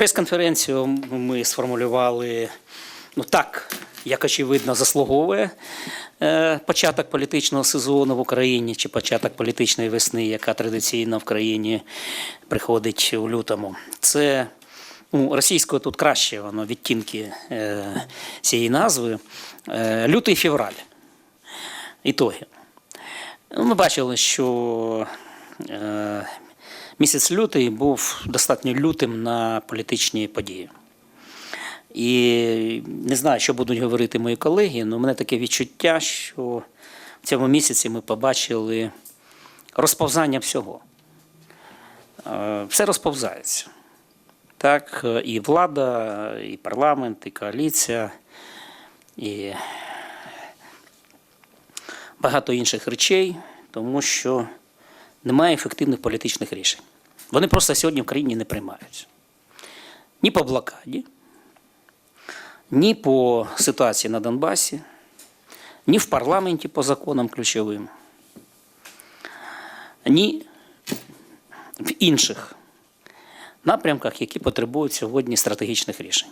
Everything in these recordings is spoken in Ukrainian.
Прес-конференцію ми сформулювали ну так, як очевидно, заслуговує е, початок політичного сезону в Україні чи початок політичної весни, яка традиційно в країні приходить у лютому. Це ну, російською тут краще воно відтінки е, цієї назви. Е, лютий февраль. Ітоги. Ну, Ми бачили, що місяць лютий був достатньо лютим на політичні події. І не знаю, що будуть говорити мої колеги, але у мене таке відчуття, що в цьому місяці ми побачили розповзання всього. Е, Все розповзається. Так, і влада, і парламент, і коаліція, і багато інших речей, тому що немає ефективних політичних рішень. Вони просто сьогодні в країні не приймаються. Ні по блокаді, ні по ситуації на Донбасі, ні в парламенті по законам ключовим, ні в інших напрямках, які потребують сьогодні стратегічних рішень.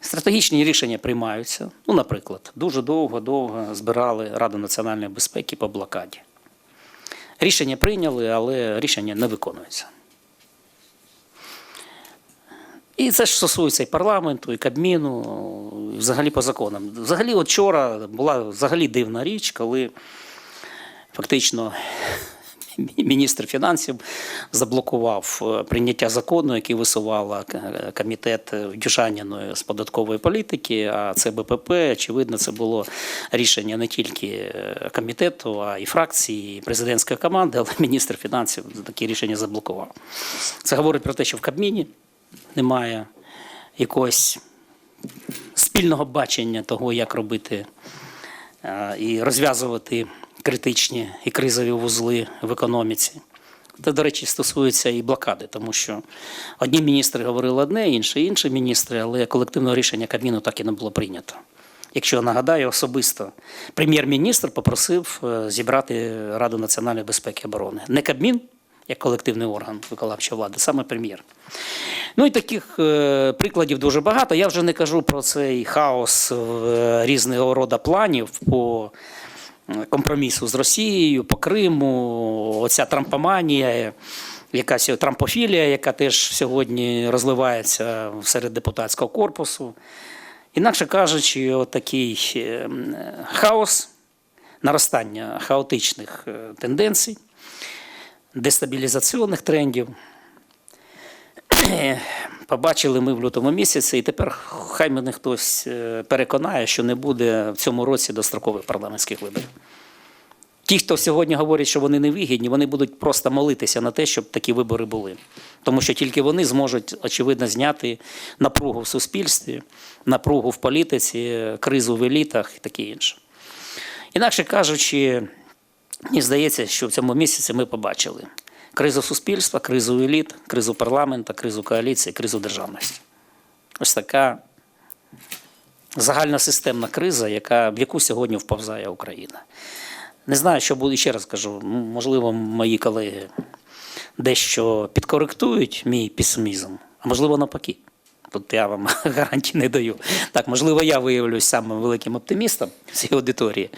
Стратегічні рішення приймаються. Ну, наприклад, дуже довго-довго збирали Раду національної безпеки по блокаді. Рішення прийняли, але рішення не виконується. І це ж стосується і парламенту, і Кабміну, і взагалі по законам. Взагалі, от вчора була взагалі дивна річ, коли фактично міністр фінансів заблокував е, прийняття закону, який висувала комітет Дюшаніною з податкової політики, а це БПП. Очевидно, це було рішення не тільки е, комітету, а і фракції, і президентської команди, але міністр фінансів такі рішення заблокував. Це говорить про те, що в Кабміні немає якогось спільного бачення того, як робити е, і розв'язувати критичні і кризові вузли в економіці. Це, до речі, стосується і блокади, тому що одні міністри говорили одне, інші інші міністри, але колективного рішення Кабміну так і не було прийнято. Якщо нагадаю, особисто прем'єр-міністр попросив е, зібрати Раду національної безпеки і оборони. Не Кабмін, як колективний орган виконавчої влади, саме прем'єр. Ну і таких е, прикладів дуже багато. Я вже не кажу про цей хаос е, різного роду планів по компромісу з Росією, по Криму, оця трампоманія, якась трампофілія, яка теж сьогодні розливається серед депутатського корпусу. Інакше кажучи, такий хаос, наростання хаотичних е, тенденцій, дестабілізаційних трендів. Побачили ми в лютому місяці, і тепер хай мене хтось е, переконає, що не буде в цьому році дострокових парламентських виборів. Ті, хто сьогодні говорять, що вони невигідні, вони будуть просто молитися на те, щоб такі вибори були. Тому що тільки вони зможуть, очевидно, зняти напругу в суспільстві, напругу в політиці, кризу в елітах і таке інше. Інакше кажучи, мені здається, що в цьому місяці ми побачили кризу суспільства, кризу еліт, кризу парламенту, кризу коаліції, кризу державності. Ось така загальносистемна криза, яка, в яку сьогодні вповзає Україна. Не знаю, що буде, ще раз кажу, можливо, мої колеги дещо підкоректують мій песимізм, а можливо, навпаки. Тут я вам гарантій не даю. Так, можливо, я виявлюсь самим великим оптимістом цій аудиторії.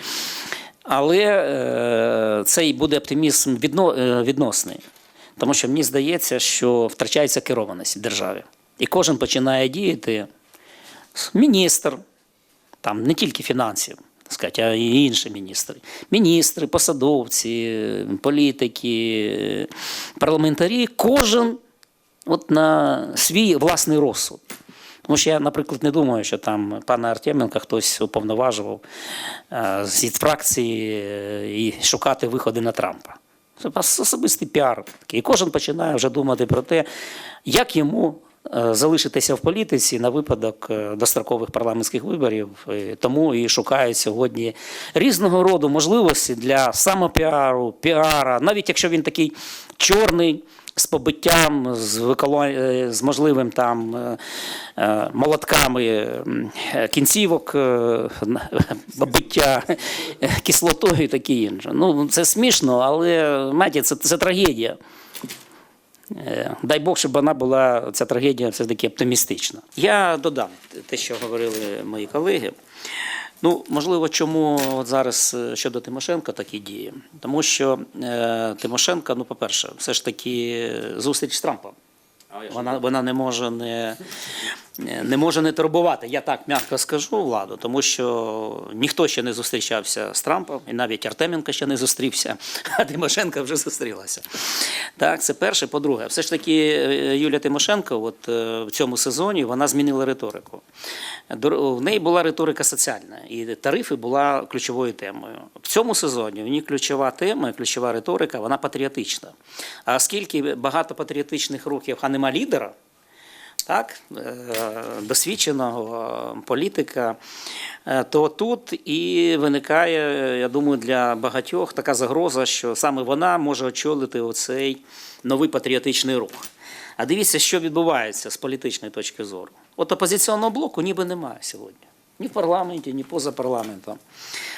Але е, цей буде оптимізм е, відносний. Тому що мені здається, що втрачається керованість в державі. І кожен починає діяти міністр, там не тільки фінансів, так сказати, а і інші міністри. Міністри, посадовці, політики, парламентарі, кожен от на свій власний розсуд. Тому що я, наприклад, не думаю, що там пана Артеменка хтось уповноважував е, з фракції е, і шукати виходи на Трампа. Це ос- особистий піар. І кожен починає вже думати про те, як йому е, залишитися в політиці на випадок дострокових парламентських виборів. Тому і шукають сьогодні різного роду можливості для самопіару, піара, навіть якщо він такий чорний. З побиттям, з виколо... е, з можливим там е, е, молотками кінцівок, побиття е, кислотою і таке інше. Ну, це смішно, але знаєте, це, це трагедія. Дай Бог, щоб вона була ця трагедія все таки оптимістична. Я додам те, що говорили мої колеги. Ну, можливо, чому от зараз е, щодо Тимошенка такі дії? Тому що е, Тимошенка, ну, по-перше, все ж таки е, зустріч з Трампом. Вона, вона не може не, не може не турбувати. Я так м'яко скажу владу, тому що ніхто ще не зустрічався з Трампом, і навіть Артеменко ще не зустрівся, а Тимошенко вже зустрілася. Так, це перше. По-друге, все ж таки е, Юлія Тимошенко, от е, в цьому сезоні вона змінила риторику. В неї була риторика соціальна, і тарифи була ключовою темою. В цьому сезоні в ній ключова тема, ключова риторика, вона патріотична. А оскільки багато патріотичних рухів, а нема лідера, так, е, досвідченого політика, е, то тут і виникає, я думаю, для багатьох така загроза, що саме вона може очолити оцей новий патріотичний рух. А дивіться, що відбувається з політичної точки зору. От опозиційного блоку ніби немає сьогодні. Ні в парламенті, ні поза парламентом.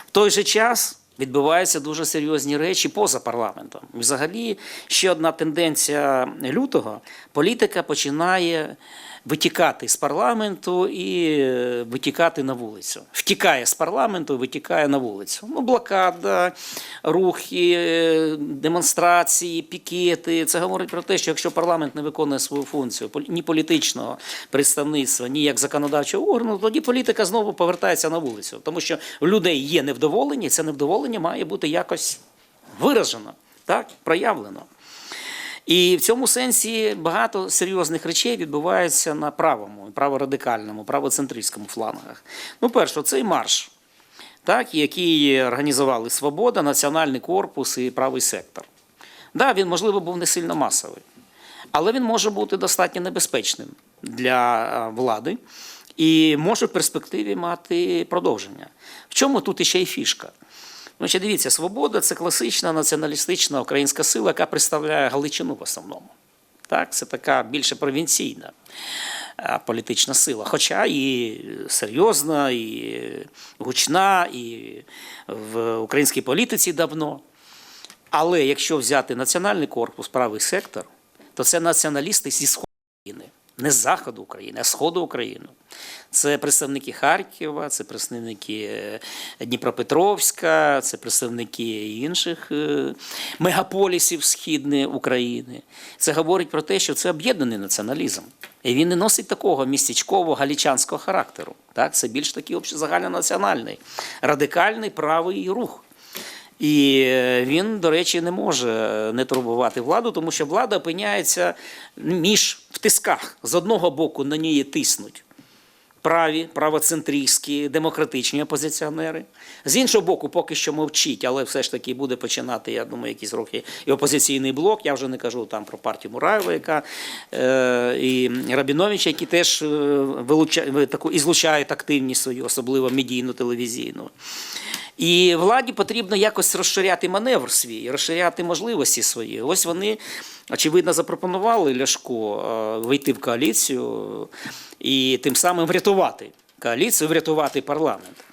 В той же час відбуваються дуже серйозні речі поза парламентом. Взагалі, ще одна тенденція лютого: політика починає витікати з парламенту і е, витікати на вулицю. Втікає з парламенту, витікає на вулицю. Ну, блокада, рухи, е, демонстрації, пікети. Це говорить про те, що якщо парламент не виконує свою функцію ні політичного представництва, ні як законодавчого органу, тоді політика знову повертається на вулицю. Тому що в людей є невдоволення, і це невдоволення має бути якось виражено, так, проявлено. І в цьому сенсі багато серйозних речей відбувається на правому, праворадикальному, правоцентристському флангах. Ну, перше, цей марш, так, який організували Свобода, Національний корпус і правий сектор. Да, він, можливо, був не сильно масовий, але він може бути достатньо небезпечним для влади і може в перспективі мати продовження. В чому тут іще й фішка? Ну, ще дивіться, свобода це класична націоналістична українська сила, яка представляє Галичину в основному. Так, це така більше провінційна політична сила. Хоча і серйозна, і гучна, і в українській політиці давно. Але якщо взяти національний корпус, правий сектор, то це націоналісти зі сходу України, не з заходу України, а сходу України. Це представники Харкова, це представники е, Дніпропетровська, це представники інших е, мегаполісів Східної України. Це говорить про те, що це об'єднаний націоналізм. І він не носить такого містечкового галічанського характеру. Так? Це більш такий загальнонаціональний, радикальний правий рух. І е, він, до речі, не може не турбувати владу, тому що влада опиняється між в тисках. З одного боку на неї тиснуть праві, правоцентристські, демократичні опозиціонери. З іншого боку, поки що мовчить, але все ж таки буде починати, я думаю, якісь рухи і опозиційний блок. Я вже не кажу там про партію Мураєва, яка е, і Рабіновича, які теж вилучають таку, і злучають активність свою, особливо медійну телевізійну. І владі потрібно якось розширяти маневр свій, розширяти можливості свої. Ось вони, очевидно, запропонували Ляшко е, вийти в коаліцію і тим самим врятувати коаліцію, врятувати парламент.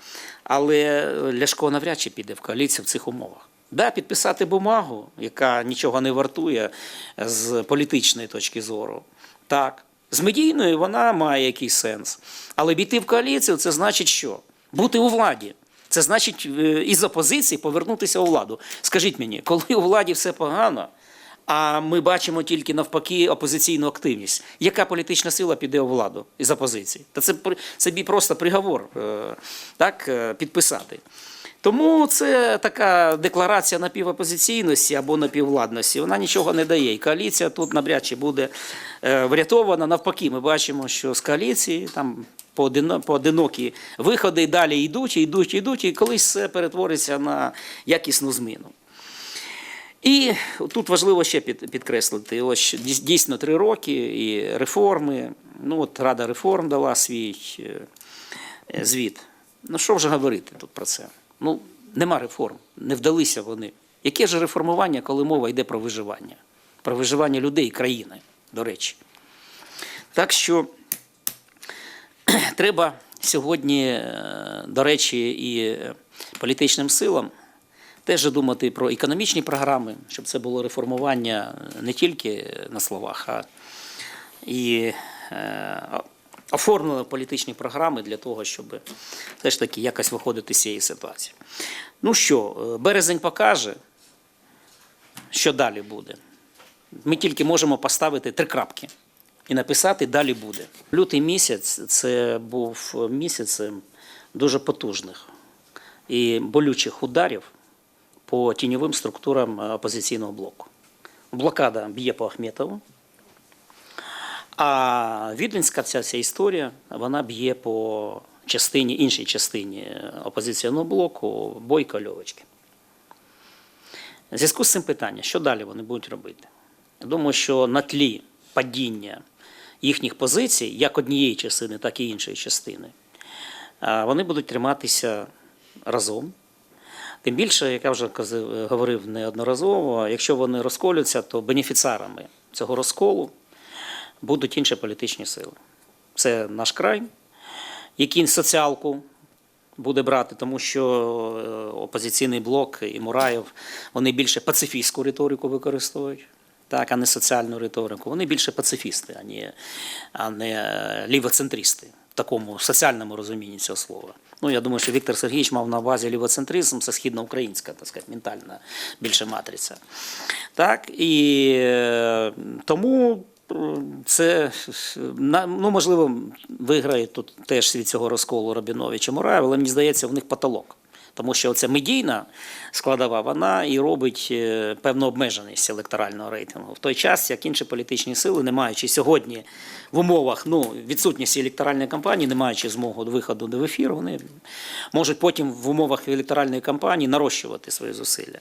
Але Ляшко навряд чи піде в коаліцію в цих умовах. Да, підписати бумагу, яка нічого не вартує з політичної точки зору. Так, з медійної вона має якийсь сенс. Але піти в коаліцію це значить що? Бути у владі. Це значить е, із опозиції повернутися у владу. Скажіть мені, коли у владі все погано, а ми бачимо тільки навпаки опозиційну активність, яка політична сила піде у владу із опозиції? Та це собі просто приговор е, так, е, підписати. Тому це така декларація напівопозиційності або напіввладності. Вона нічого не дає. І коаліція тут навряд чи буде врятована. Навпаки, ми бачимо, що з коаліції там поодинокі виходи і далі йдуть, йдуть, йдуть, і колись це перетвориться на якісну зміну. І тут важливо ще підкреслити: ось дійсно три роки і реформи. Ну от Рада реформ дала свій е, звіт. Ну що вже говорити тут про це? Ну, нема реформ, не вдалися вони. Яке ж реформування, коли мова йде про виживання? Про виживання людей і країни, до речі. Так що треба сьогодні, е, до речі, і політичним силам Теж думати про економічні програми, щоб це було реформування не тільки на словах, а і е, оформили політичні програми для того, щоб все ж таки якось виходити з цієї ситуації. Ну що, е, березень покаже, що далі буде. Ми тільки можемо поставити три крапки і написати далі буде. Лютий місяць це був місяцем дуже потужних і болючих ударів по тіньовим структурам е, опозиційного блоку. Блокада б'є по Ахметову, а віденська ця вся історія вона б'є по частині, іншій частині опозиційного блоку Бойко Льовочки. Зв'язку з цим питання, що далі вони будуть робити? Я думаю, що на тлі падіння їхніх позицій, як однієї частини, так і іншої частини, вони будуть триматися разом. Тим більше, як я вже говорив неодноразово, якщо вони розколються, то бенефіціарами цього розколу будуть інші політичні сили. Це наш край, який соціалку буде брати, тому що е, опозиційний блок і Мураєв вони більше пацифістську риторику використовують. Так, а не соціальну риторику. Вони більше пацифісти, а не, а не лівоцентристи в такому соціальному розумінні цього слова. Ну, я думаю, що Віктор Сергійович мав на увазі лівоцентризм, це східноукраїнська, так сказати, ментальна більше матриця. Так, і е, тому е, це ну, можливо виграє тут теж від цього розколу Рабінович і Мураєв, але мені здається, в них потолок. Тому що ця медійна складова, вона і робить е, певну обмеженість електорального рейтингу. В той час, як інші політичні сили, не маючи сьогодні в умовах ну, відсутності електоральної кампанії, не маючи змогу виходу в ефір, вони можуть потім в умовах електоральної кампанії нарощувати свої зусилля.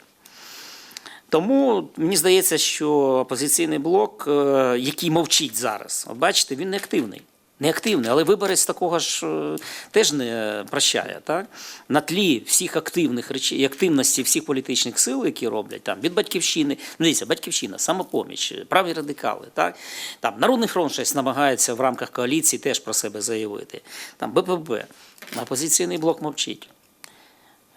Тому мені здається, що опозиційний блок, е, який мовчить зараз, бачите, він не активний. Не активний, але виборець такого ж е, теж не прощає. Так? На тлі всіх активних речей, активності всіх політичних сил, які роблять там від батьківщини, ну дивіться, батьківщина, самопоміч, праві радикали, так? там Народний фронт щось намагається в рамках коаліції теж про себе заявити. Там БПБ, опозиційний блок мовчить.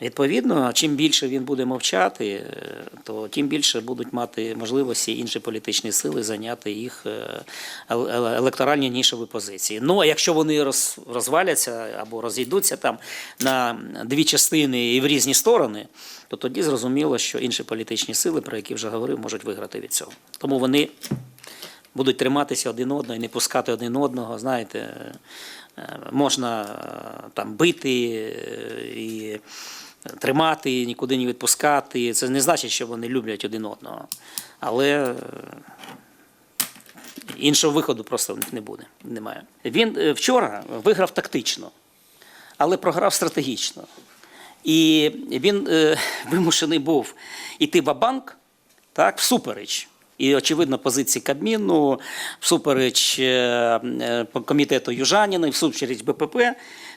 Відповідно, чим більше він буде мовчати, е, то тим більше будуть мати можливості інші політичні сили зайняти їх е, ел- ел- електоральні нішові позиції. Ну а якщо вони розваляться або розійдуться там на дві частини і в різні сторони, то тоді зрозуміло, що інші політичні сили, про які вже говорив, можуть виграти від цього. Тому вони будуть триматися один одного і не пускати один одного. Знаєте, е, можна там бити і тримати, нікуди не відпускати. Це не значить, що вони люблять один одного. Але е, іншого виходу просто в них не буде. Немає. Він е, вчора виграв тактично, але програв стратегічно. І він е, вимушений був іти в банк так, всупереч. І, очевидно, позиції Кабміну, всупереч комітету Южаніна, всупереч БПП,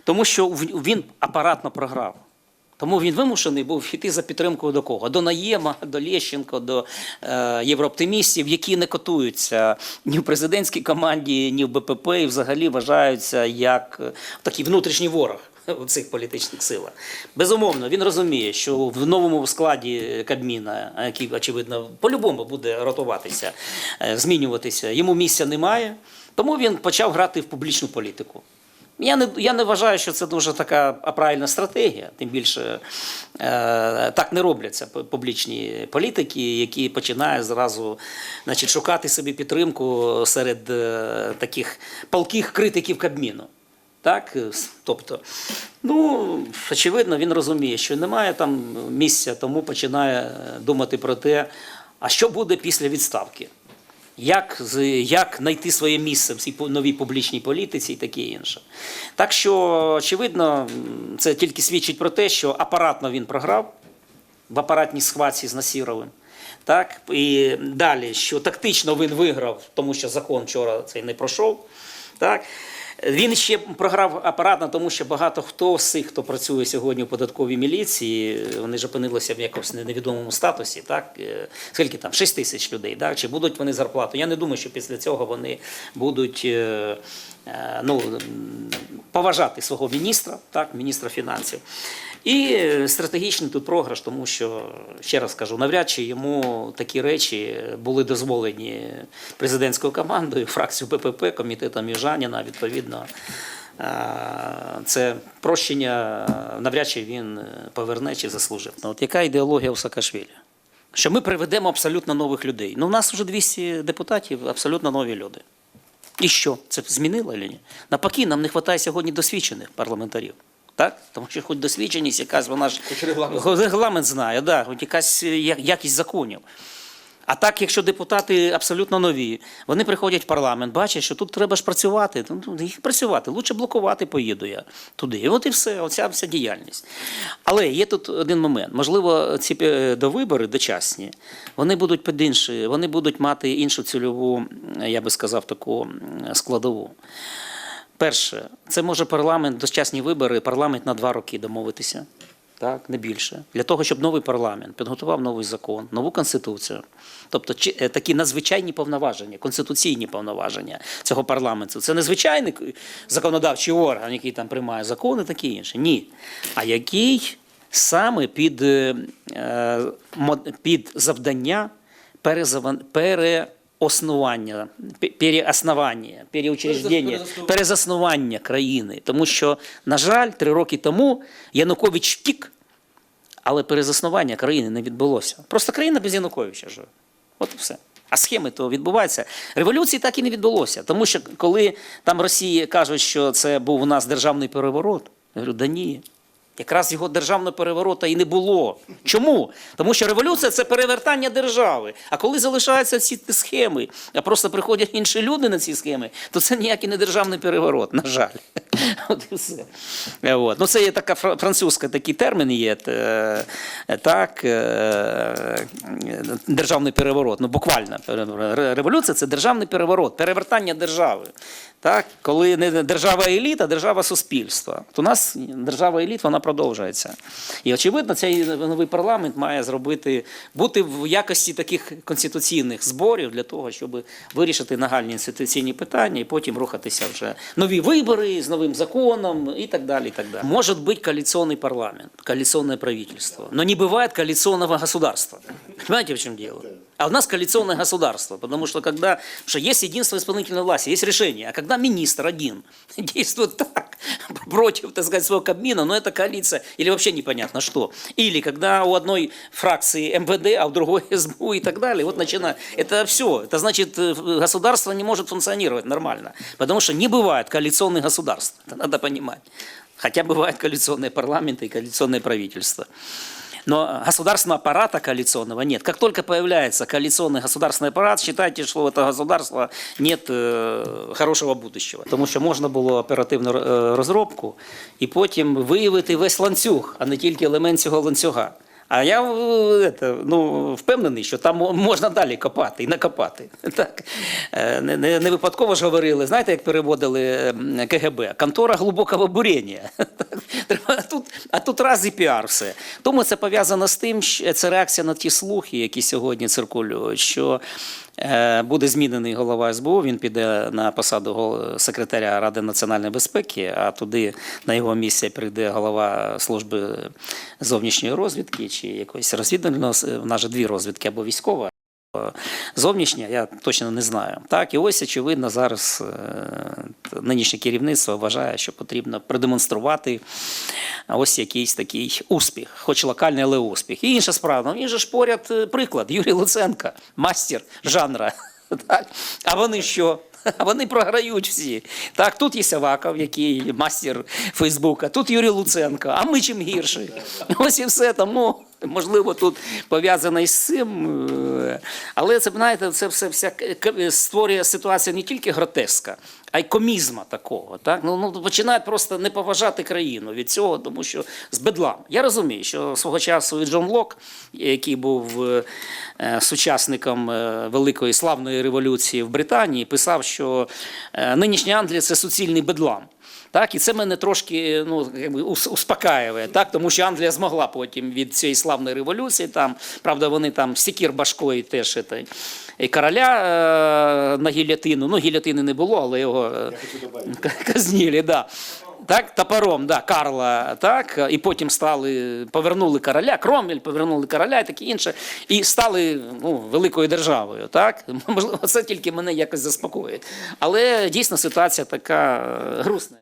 тому що він апаратно програв. Тому він вимушений був йти за підтримкою до кого? До Наєма, до Лещенко, до е, єврооптимістів, які не котуються ні в президентській команді, ні в БПП, і взагалі вважаються як е, такий внутрішній ворог у цих політичних силах. Безумовно, він розуміє, що в новому складі Кабміна, який, очевидно, по-любому буде ротуватися, е, змінюватися, йому місця немає. Тому він почав грати в публічну політику. Я не, я не вважаю, що це дуже така правильна стратегія. Тим більше е, так не робляться публічні політики, які починають зразу значить, шукати собі підтримку серед е, таких палких критиків Кабміну. Так, тобто, ну, очевидно, він розуміє, що немає там місця, тому починає е, думати про те, а що буде після відставки як, як знайти своє місце в цій новій публічній політиці і таке інше. Так що, очевидно, це тільки свідчить про те, що апаратно він програв в апаратній схватці з Насіровим. Так, і далі, що тактично він виграв, тому що закон вчора цей не пройшов. Так. Він ще програв апаратно, тому що багато хто з цих, хто працює сьогодні у податковій міліції, вони ж опинилися в якомусь невідомому статусі. Так? Е, Скільки там? 6 тисяч людей. Так? Чи будуть вони зарплату? Я не думаю, що після цього вони будуть е, е, ну, поважати свого міністра, так? міністра фінансів. І е, стратегічний тут програш, тому що, ще раз кажу, навряд чи йому такі речі були дозволені президентською командою, фракцією БПП, комітетом Южаніна, відповідно. Це прощення навряд чи він е, поверне чи заслужив. Ну, От яка ідеологія у Саакашвілі? Що ми приведемо абсолютно нових людей. Ну, у нас вже 200 депутатів, абсолютно нові люди. І що? Це змінило чи ні? Навпаки, нам не вистачає сьогодні досвідчених парламентарів. Так? Тому що хоч досвідченість, якась вона ж Хоч регламент регламент знає, да, хоч якась якість законів. А так, якщо депутати абсолютно нові, вони приходять в парламент, бачать, що тут треба ж працювати. Ну, ну, їх працювати, лучше блокувати поїду я туди. І от і все, оця вся діяльність. Але є тут один момент. Можливо, ці е, довибори дочасні, вони будуть під інші, вони будуть мати іншу цільову, я би сказав, таку складову. Перше, це може парламент, дочасні вибори, парламент на два роки домовитися. Так, не більше. Для того, щоб новий парламент підготував новий закон, нову конституцію. Тобто е, такі надзвичайні повноваження, конституційні повноваження цього парламенту. Це не звичайний законодавчий орган, який там приймає закони, таке інше. Ні. А який саме під, е, під завдання перезаван- переоснування, пе- переоснування, переучреждення, Перезаснування. перезаснування країни. Тому що, на жаль, три роки тому Янукович втік, але перезаснування країни не відбулося. Просто країна без Януковича живе. От і все. А схеми то відбуваються. Революції так і не відбулося. Тому що коли там Росії кажуть, що це був у нас державний переворот, я говорю, да ні. Якраз його державного переворота і не було. Чому? Тому що революція це перевертання держави. А коли залишаються всі схеми, а просто приходять інші люди на ці схеми, то це ніякий не державний переворот, на жаль. От і все. От. Ну, це є така французька такий термін є. е, Так, е, державний переворот. Ну, буквально. Революція це державний переворот, перевертання держави. Так, коли не держава еліт, а держава суспільства. От у нас держава еліт, вона продовжується. І очевидно, цей новий парламент має зробити бути в якості таких конституційних зборів для того, щоб вирішити нагальні інституційні питання і потім рухатися вже нові вибори з новим законом і так далі. І так далі. Може бути коаліційний парламент, коаліційне правительство, но не бывает коалиционного государства. Понимаете, в чем дело? А у нас коалиционное государство, потому что когда, что есть единство исполнительной власти, есть решение, а когда министр один действует так против, так сказать, своего Кабмина, ну это коалиция или вообще непонятно что. Или когда у одной фракции МВД, а у другой СБУ и так далее, вот начинает. Это все. Это значит, э, государство не может функционировать нормально, потому что не бывает коалиционных государств, это надо понимать. Хотя бывают коалиционные парламенты и коалиционные правительства. Но государственного аппарата коалиционного нет. Как только появляется коалиционный государственный аппарат, считайте, что у этого государства нет э, хорошого будущего. Тому що можна було оперативну е, розробку і потім виявити весь ланцюг, а не тільки елемент цього ланцюга. А я е, ете, ну, впевнений, що там мо- можна далі копати і накопати. Так. Е, Не, не, не випадково ж говорили, знаєте, як переводили м, КГБ? Контора глибокого буріння. Треба- А тут, а тут раз і піар все. Тому це пов'язано з тим, що це реакція на ті слухи, які сьогодні циркулюють, що е, буде змінений голова СБУ, він піде на посаду секретаря Ради національної безпеки, а туди на його місце прийде голова служби зовнішньої розвідки чи якоїсь розвідувального, в нас же дві розвідки або військова. Або Зовнішня, я точно не знаю. Так, і ось, очевидно, зараз е, нинішнє керівництво вважає, що потрібно продемонструвати ось якийсь такий успіх, хоч локальний, але успіх. І інша справа, ну він же ж поряд е, приклад. Юрій Луценко, мастер жанра. Так? А вони що? А вони програють всі. Так, тут є Саваков, який мастер Фейсбука, тут Юрій Луценко, а ми чим гірше. Ось і все тому. Можливо, тут пов'язано із цим, е, але це знаєте, це все вся створює ситуацію не тільки гротеска, а й комізма такого. Так? Ну, ну, починають просто не поважати країну від цього, тому що з бедлам. Я розумію, що свого часу і Джон Лок, який був е, сучасником е, великої славної революції в Британії, писав, що нинішня Англія це суцільний бедлам. Так, і це мене трошки ну, успокаює, так, тому що Англія змогла потім від цієї славної революції. Там, правда, вони там стікір башкою теж і короля е, на гілятину. Ну, гілятини не було, але його е, казніли, да. так, топором, да, Карла, так, і потім стали, повернули короля, Кромвель, повернули короля і таке інше, і стали ну, великою державою. Так? Можливо, це тільки мене якось заспокоїть. Але дійсно ситуація така е, грустна.